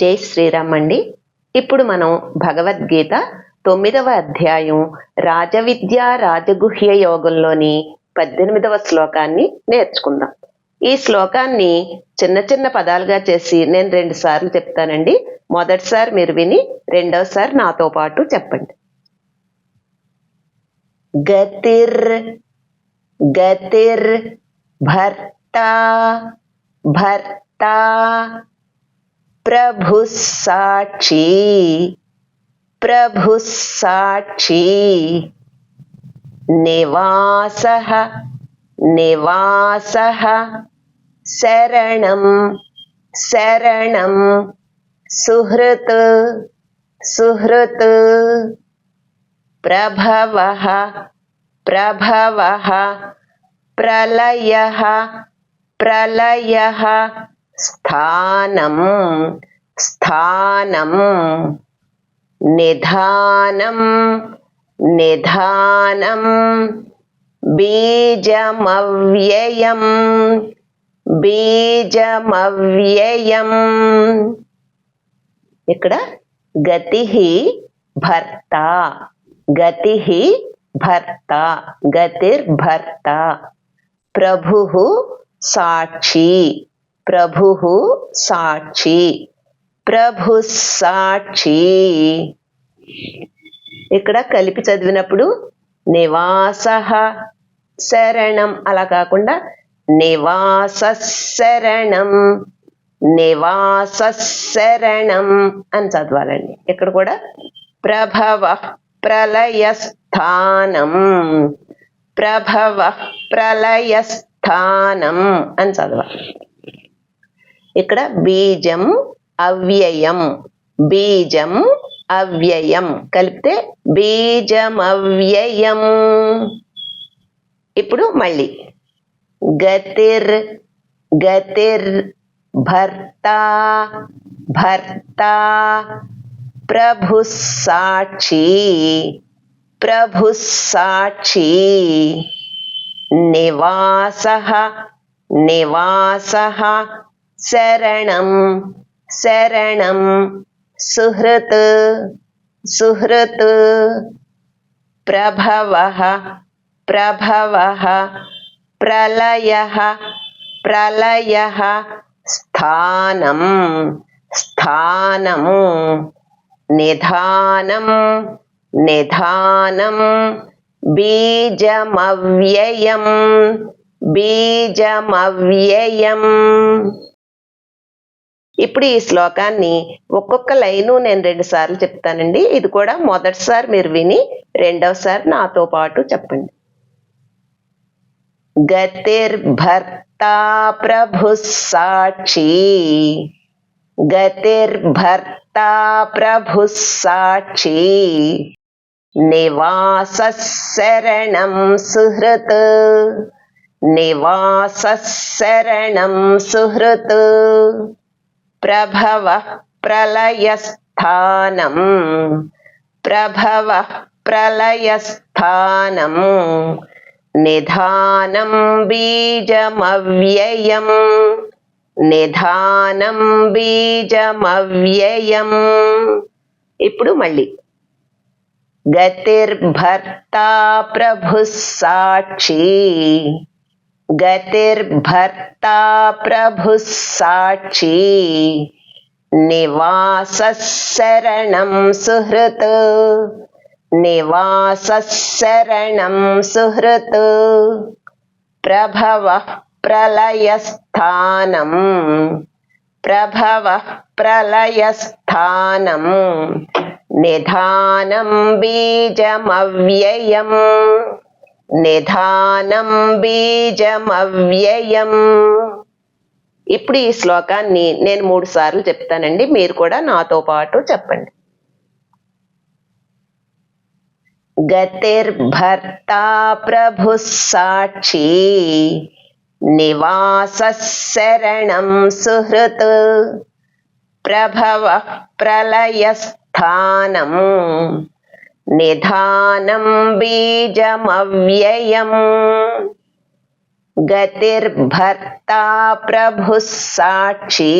జై శ్రీరామ్ అండి. ఇప్పుడు మనం భగవద్గీత తొమ్మిదవ అధ్యాయం రాజవిద్య రాజగుహ్య యోగంలోని పద్దెనిమిదవ శ్లోకాన్ని నేర్చుకుందాం. ఈ శ్లోకాన్ని చిన్న చిన్న పదాలుగా చేసి నేను రెండు సార్లు చెప్తానండి. మొదటిసారి మీరు విని రెండవసారి నాతో పాటు చెప్పండి. గతిర్ గతిర్ భర్త భర్త ప్రభు సాక్షి ప్రభు సాక్షి నివాస నివాస శరణం శరణం సుహృత్ సుహృత్ ప్రభవ ప్రభవ ప్రళయ ప్రళయ స్థానం స్థానం నిధానం నిధానం బీజమవ్యయం బీజమవ్యయం ఇక్కడ గతి భర్త గతి భర్త గతిర్భర్త ప్రభు సాక్షి. ప్రభు సాక్షి. ప్రభు సాక్షి. ఇక్కడ కలిపి చదివినప్పుడు నివాస శరణం. అలా కాకుండా నివాస శరణం. నివాస శరణం అని చదవాలండి. ఇక్కడ కూడా ప్రభవ ప్రళయస్థానం ప్రభవ ప్రళయస్థానం అని చదవాలి. ఇక్కడ బీజం అవ్యయం. బీజం అవ్యయం. కలిపితే బీజం అవ్యయం. ఇప్పుడు మళ్ళీ. గతిర్ గతిర్ భర్త భర్త ప్రభు సాక్షి ప్రభు సాక్షి నివాస నివాస శరణం శరణం సుహృత్ సుహృత్ ప్రభవ ప్రభవ ప్రళయ ప్రళయ స్థానం స్థానం నిధానం నిధానం బీజమవ్యయం బీజమవ్యయం ఇప్పుడు ఈ శ్లోకాన్ని ఒక్కొక్క లైను నేను రెండు సార్లు చెప్తానండి. ఇది కూడా మొదటిసారి మీరు విని రెండవసారి నాతో పాటు చెప్పండి. గతిర్భర్త ప్రభు సాక్షి. గతిర్భర్త ప్రభు సాక్షి. నివాస శరణం సుహృత్. నివాస శరణం సుహృత్. ప్రభవ ప్రళయస్థానం. ప్రభవ ప్రళయస్థానం. నిధానం బీజమవ్యయం. నిధానం బీజమవ్యయం. ఇప్పుడు మళ్ళీ. గతిర్భర్త ప్రభు సాక్షి. గతిర్భర్త ప్రభు సాక్షి నివాస శరణం సుహృత్ నివాస శరణం సుహృత్ ప్రభవ ప్రళయస్థానం ప్రభవ ప్రళయస్థానం నిధానం బీజమవ్యయం నిధానం బీజమవ్యయం. ఇప్పుడు ఈ శ్లోకాన్ని నేను మూడు సార్లు చెప్తానండి. మీరు కూడా నాతో పాటు చెప్పండి. గతిర్భర్త ప్రభు సాక్షి నివాస శరణం సుహృత్ ప్రభవ ప్రళయస్థానం నిధానం బీజమవ్యయం గతిర్భర్త ప్రభు సాక్షి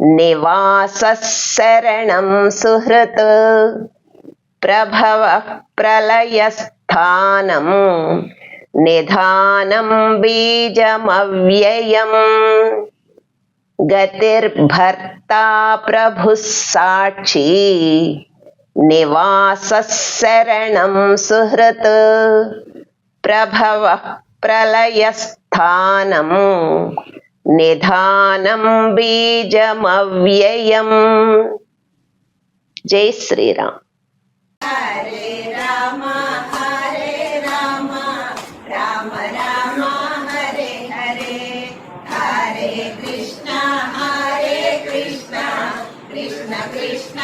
నివాస శరణం సుహృత్ ప్రభవ ప్రళయస్థానం నిధానం బీజమవ్యయం గతిర్భర్తా ప్రభు సాక్షి నివాసశరణం సుహృత్ ప్రభవ ప్రళయస్థానం నిధానం బీజమవ్యయం. జై శ్రీరామ్. కృష్ణ.